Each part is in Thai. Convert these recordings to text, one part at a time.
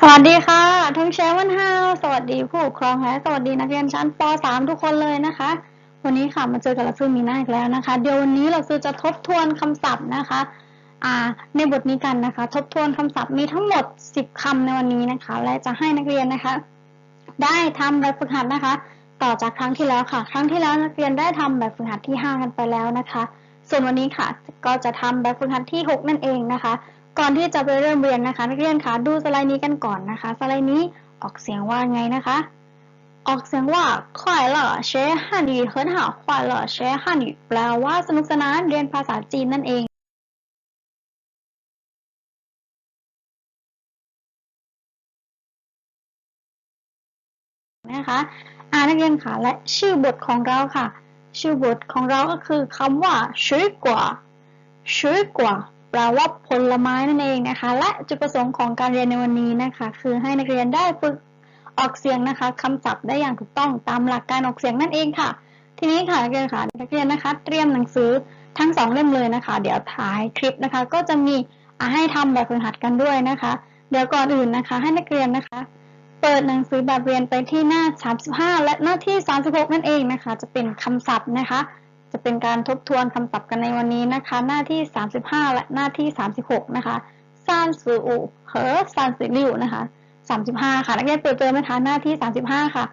สวัสดีค่ะทงเชวันฮาวสวัสดีผู้ปกครองและสวัสดีนักเรียนชั้นป .3 ทุกคนเลยนะคะ วันนี้ค่ะมาเจอกับเราซื้อมีหน้าอีกแล้วนะคะ เดี๋ยววันนี้เราซื้อจะทบทวนคำศัพท์นะคะอ่าในบทนี้กันนะคะ ทบทวนคำศัพท์มีทั้งหมด 10คำในวันนี้นะคะ และจะให้นักเรียนนะคะ ได้ทำแบบฝึกหัดนะคะ ต่อจากครั้งที่แล้วค่ะ ครั้งที่แล้วนักเรียนได้ทำแบบฝึกหัดที่ 5 กันไปแล้วนะคะ ส่วนวันนี้ค่ะ ก็จะทำแบบฝึกหัดที่ 6 นั่นเองนะคะ ก่อนที่จะไปเริ่มเรียนนะคะ นักเรียนคะดูสไลด์นี้กันก่อนนะคะ สไลด์นี้ออกเสียงว่าไงนะคะ ออกเสียงว่าควายเหล่อเชฮันยูเฮิร์หาควายหล่อเชฮันยูแปลว่าสนุกสนานเรียนภาษาจีนนั่นเองนะคะอ่านักเรียนค่ะและชื่อบทของเราค่ะ ชื่อบทของเราก็คือคำว่าชุยกว่าชุยกว่า แปลว่าผลไม้นั่นเองนะคะ และจุดประสงค์ของการเรียนในวันนี้นะคะ คือให้นักเรียนได้ฝึกออกเสียงนะคะคำศัพท์ได้อย่างถูกต้องตามหลักการออกเสียงนั่นเองค่ะ ทีนี้ค่ะนักเรียนค่ะนักเรียนนะคะ เตรียมหนังสือทั้งสองเล่มเลยนะคะ เดี๋ยวถ่ายคลิปนะคะ ก็จะมีให้ทำแบบฝึกหัดกันด้วยนะคะ เดี๋ยวก่อนอื่นนะคะ ให้นักเรียนนะคะ เปิดหนังสือแบบเรียนไปที่หน้า 35 และหน้าที่ 36 นั่นเองนะคะ จะเป็นคำศัพท์นะคะ จะเป็นการทบทวนคำศัพท์กันในวันนี้นะคะ หน้าที่ 35 และหน้าที่ 36 นะคะซานสืออูเหอซานสือลิวนะคะ 35 ค่ะนักเรียนเปิดเจอไหมคะหน้าที่ 35 ค่ะ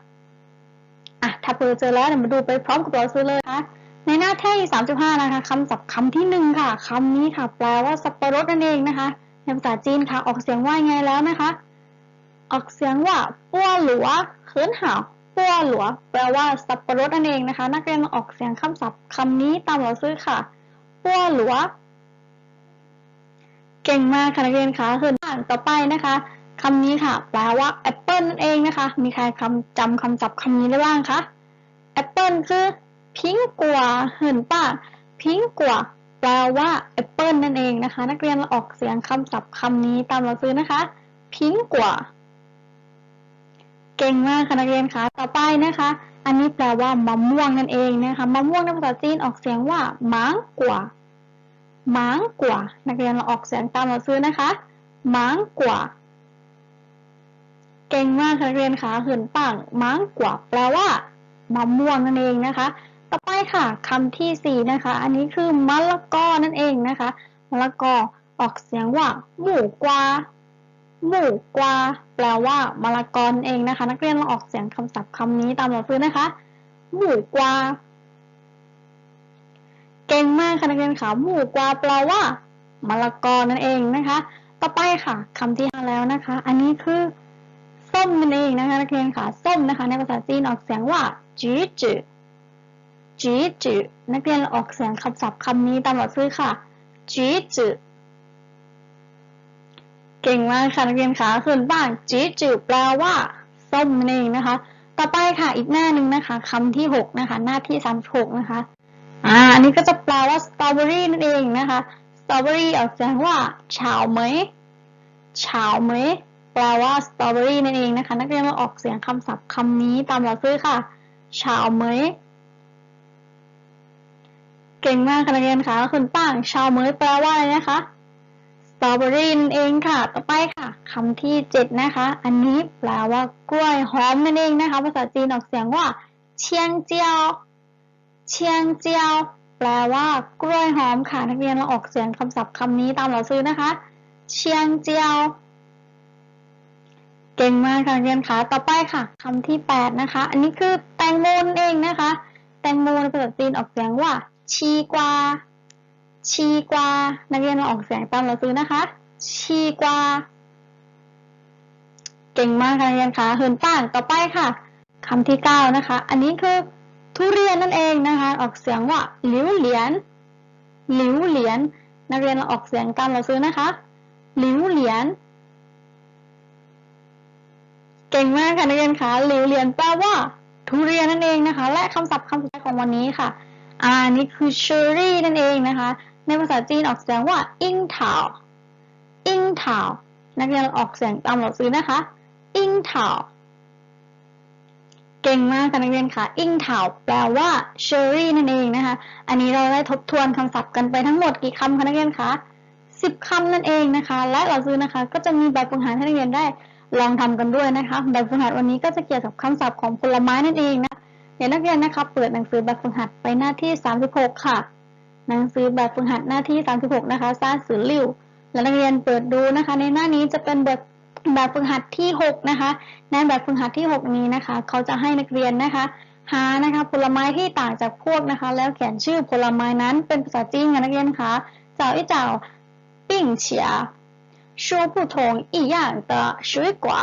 อะถ้าเปิดเจอแล้วเดี๋ยวมาดูไปพร้อมกับเราซื้อเลยนะคะในหน้าที่35 นะคะคำศัพท์คำที่หนึ่งค่ะคำนี้ค่ะ แปลว่าสับปะรดนั่นเองนะคะในภาษาจีนค่ะ ออกเสียงว่าไงแล้วนะคะ ออกเสียงว่าปัวหลัวเขินหาว ปัวหลัวแปลว่าสับปะรดนั่นเองนะคะ นักเรียนออกเสียงคำศัพท์คำนี้ตามเราซื้อค่ะปัวหลัว เก่งมากค่ะนักเรียนคะคืออ่านต่อไปนะคะคำนี้ค่ะ แปลว่าแอปเปิลนั่นเองนะคะ มีใครคำจำคำศัพท์คำนี้ได้บ้างคะแอปเปิลคือพิงกัวเห็นป่ะพิงกัวแปลว่าแอปเปิลนั่นเองนะคะ นักเรียนออกเสียงคำศัพท์คำนี้ตามเราซื้อนะคะพิงกัว ก่งมากค่ะนักเรียนคะต่อไปนะคะ อันนี้แปลว่ามะม่วงนั่นเองนะคะมะม่วงในภาษาจีนออกเสียงว่ามางกัวมางกัวนักเรียนเราออกเสียงตามเราซื้อนะคะมางกัวเก่งมากค่ะนักเรียนคะหืนปังมางกัวแปลว่ามะม่วงนั่นเองนะคะ ต่อไปค่ะคำที่สี่นะคะ อันนี้คือมะละกอนั่นเองนะคะมะละกอออกเสียงว่าหมูกวาหมูกวา แปลว่ามะละกอเองนะคะ นักเรียนเราออกเสียงคำศัพท์คำนี้ตามเราซื้อนะคะหมู่กวาเก่งมากค่ะนักเรียนค่ะหมู่กวาแปลว่ามะละกอนั่นเองนะคะ ต่อไปค่ะคำที่ห้าแล้วนะคะ อันนี้คือส้มนั่นเองนะคะนักเรียนค่ะส้มนะคะ ในภาษาจีนออกเสียงว่าจีจืจีจืนักเรียนออกเสียงคำศัพท์คำนี้ตามเราซื้อค่ะจีจื เก่งมากค่ะนักเรียนคะคืนบ้างจีจืแปลว่าส้มนั่นเองนะคะ ต่อไปค่ะอีกหน้าหนึ่งนะคะคำที่หกนะคะ หน้าที่สามหกนะคะอ่าอันนี้ก็จะแปลว่าสตรอเบอรี่นั่นเองนะคะสตรอเบอรี่ออกเสียงว่าฉาวเหมยฉาวเหมยแปลว่าสตรอเบอรี่นั่นเองนะคะ นักเรียนมาออกเสียงคำศัพท์คำนี้ตามเราซื้อค่ะฉาวเหมยเก่งมากค่ะนักเรียนคะคุณป้างชาวเหมยแปลว่าอะไรนะคะ ตรอเบอรี่นั่นเองค่ะ ต่อไปค่ะคำที่เจ็ดนะคะ อันนี้แปลว่ากล้วยหอมนั่นเองนะคะ ภาษาจีนออกเสียงว่า เชียงเจียว เชียงเจียว แปลว่ากล้วยหอมค่ะ นักเรียนเราออกเสียงคำศัพท์คำนี้ตามเราซื้อนะคะ เชียงเจียว เก่งมากค่ะนักเรียนคะต่อไปค่ะคำที่แปดนะคะ อันนี้คือแตงโมนั่นเองนะคะ แตงโมในภาษาจีนออกเสียงว่าชีกวา ชีกวา นักเรียนเราออกเสียงตามเราซื้อนะคะ ชีกวา เก่งมากค่ะนักเรียนคะเฮินป้างต่อไปค่ะคำที่เก้านะคะ อันนี้คือทุเรียนนั่นเองนะคะ ออกเสียงว่าหลิวเหลียนหลิวเหลียนนักเรียนเราออกเสียงตามเราซื้อนะคะ หลิวเหลียนเก่งมากค่ะนักเรียนคะหลิวเหลียนแปลว่าทุเรียนนั่นเองนะคะ และคำศัพท์คำสุดท้ายของวันนี้ค่ะ อ่านี่คือเชอร์รี่นั่นเองนะคะ ในภาษาจีนออกเสียงว่าอิงเถาอิงเถานักเรียนออกเสียงตามเราซื้อนะคะอิงเถาเก่งมากค่ะนักเรียนค่ะ อิงเถาแปลว่าเชอร์รี่นั่นเองนะคะ อันนี้เราได้ทบทวนคำศัพท์กันไปทั้งหมดกี่คำคะนักเรียนคะสิบคำนั่นเองนะคะ และเราซื้อนะคะ ก็จะมีแบบฝึกหัดให้นักเรียนได้ลองทำกันด้วยนะคะ แบบฝึกหัดวันนี้ก็จะเกี่ยวกับคำศัพท์ของผลไม้นั่นเองนะ เดี๋ยวนักเรียนนะคะ เปิดหนังสือแบบฝึกหัดไปหน้าที่ 36 ค่ะ หนังสือแบบฝึกหัดหน้าที่ 36 นะคะซาสือริ้วแล้วนักเรียนเปิดดูนะคะ ในหน้านี้จะเป็นแบบแบบฝึกหัดที่ 6 นะคะ ในแบบฝึกหัดที่ 6 นี้นะคะ เขาจะให้นักเรียนนะคะ หานะคะผลไม้ที่ต่างจากพวกนะคะ แล้วเขียนชื่อผลไม้นั้นเป็นภาษาจีนค่ะนักเรียนคะเจ้าอีเจ้าปิ่งเฉียชูผู้ทงอีหยางเตอชุยกว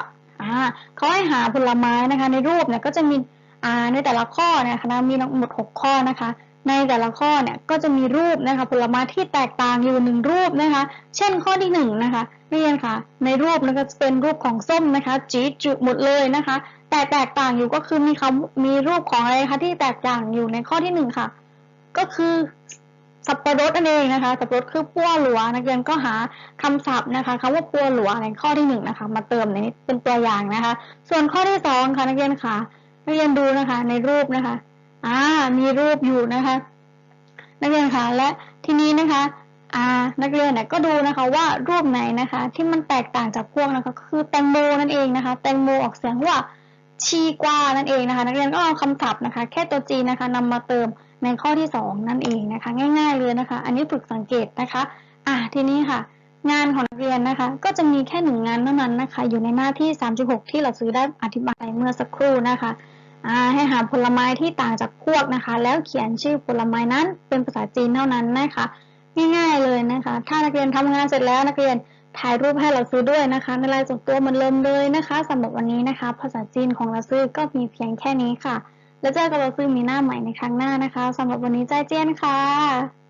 อ่าเขาให้หาผลไม้นะคะ ในรูปเนี่ยก็จะมีอ่าในแต่ละข้อเนี่ยคณะมีทั้งหมด 6 ข้อนะคะ ในแต่ละข้อเนี่ยก็จะมีรูปนะคะผลไม้ที่แตกต่างอยู่หนึ่งรูปนะคะ เช่นข้อที่หนึ่งนะคะเรียนค่ะ ในรูปแล้วก็จะเป็นรูปของส้มนะคะจีจุหมดเลยนะคะ แต่แตกต่างอยู่ก็คือมีคำมีรูปของอะไรคะที่แตกต่างอยู่ในข้อที่หนึ่งค่ะ ก็คือสับปะรดนั่นเองนะคะ สับปะรดคือปัวหลัว นักเรียนก็หาคำศัพท์นะคะคำว่าปัวหลัวในข้อที่หนึ่งนะคะ มาเติมในนี้เป็นตัวอย่างนะคะ ส่วนข้อที่สองค่ะนักเรียนค่ะนักเรียนดูนะคะ ในรูปนะคะ อ่า มีรูปอยู่นะคะ นักเรียนคะและทีนี้นะคะอ่านักเรียนเนี่ยก็ดูนะคะว่ารูปไหนนะคะ ที่มันแตกต่างจากพวกนะคะคือแตงโมนั่นเองนะคะ แตงโมออกเสียงว่าชีกว่านั่นเองนะคะ นักเรียนก็เอาคำศัพท์นะคะ แค่ตัวจีนะคะนำมาเติมในข้อที่สองนั่นเองนะคะ ง่าย ๆเลยนะคะ อันนี้ฝึกสังเกตนะคะ อ่าทีนี้ค่ะ งานของนักเรียนนะคะ ก็จะมีแค่หนึ่งงานเท่านั้นนะคะ อยู่ในหน้าที่ 36 ที่เราซื้อได้อธิบายเมื่อสักครู่นะคะ ให้หาผลไม้ที่ต่างจากพวกนะคะ แล้วเขียนชื่อผลไม้นั้นเป็นภาษาจีนเท่านั้นนะคะ ง่ายๆเลยนะคะ ถ้านักเรียนทำงานเสร็จแล้วนักเรียนถ่ายรูปให้เราซื้อด้วยนะคะ ในลายส่วนตัวเหมันเริ่มเลยนะคะสำหรับวันนี้นะคะ ภาษาจีนของเราซื้อก็มีเพียงแค่นี้ค่ะ แล้วเจอกับเราซื้อมีหน้าใหม่ในครั้งหน้านะคะสำหรับวันนี้ใจเจียนค่ะ